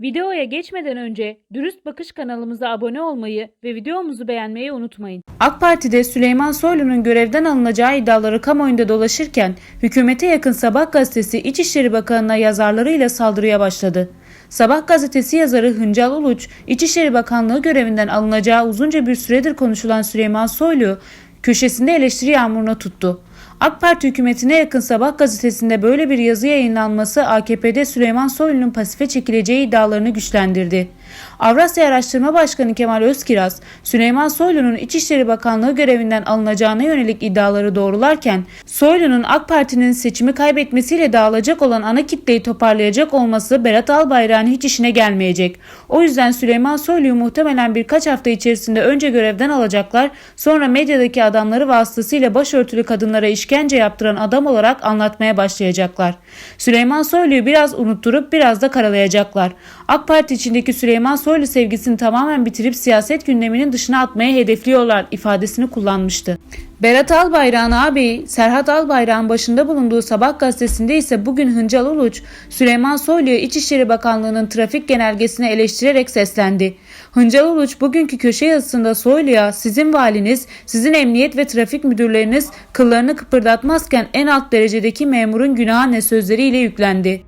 Videoya geçmeden önce Dürüst Bakış kanalımıza abone olmayı ve videomuzu beğenmeyi unutmayın. AK Parti'de Süleyman Soylu'nun görevden alınacağı iddiaları kamuoyunda dolaşırken hükümete yakın Sabah gazetesi İçişleri Bakanı'na yazarlarıyla saldırıya başladı. Sabah gazetesi yazarı Hıncal Uluç, İçişleri Bakanlığı görevinden alınacağı uzunca bir süredir konuşulan Süleyman Soylu köşesinde eleştiri yağmuruna tuttu. AK Parti hükümetine yakın Sabah gazetesinde böyle bir yazı yayınlanması AKP'de Süleyman Soylu'nun pasife çekileceği iddialarını güçlendirdi. Avrasya Araştırma Başkanı Kemal Özkiraz, Süleyman Soylu'nun İçişleri Bakanlığı görevinden alınacağına yönelik iddiaları doğrularken, Soylu'nun AK Parti'nin seçimi kaybetmesiyle dağılacak olan ana kitleyi toparlayacak olması Berat Albayrak'ın hiç işine gelmeyecek. O yüzden Süleyman Soylu'yu muhtemelen birkaç hafta içerisinde önce görevden alacaklar, sonra medyadaki adamları vasıtasıyla başörtülü kadınlara işkence yaptıran adam olarak anlatmaya başlayacaklar. Süleyman Soylu'yu biraz unutturup biraz da karalayacaklar. AK Parti içindeki Süleyman Soylu sevgisini tamamen bitirip siyaset gündeminin dışına atmaya hedefliyorlar ifadesini kullanmıştı. Berat Albayrak'ın ağabeyi Serhat Albayrak'ın başında bulunduğu Sabah gazetesinde ise bugün Hıncal Uluç, Süleyman Soylu'yu İçişleri Bakanlığı'nın trafik genelgesini eleştirerek seslendi. Hıncal Uluç bugünkü köşe yazısında Soylu'ya sizin valiniz, sizin emniyet ve trafik müdürleriniz kıllarını kıpırdatmazken en alt derecedeki memurun günahı ne sözleriyle yüklendi.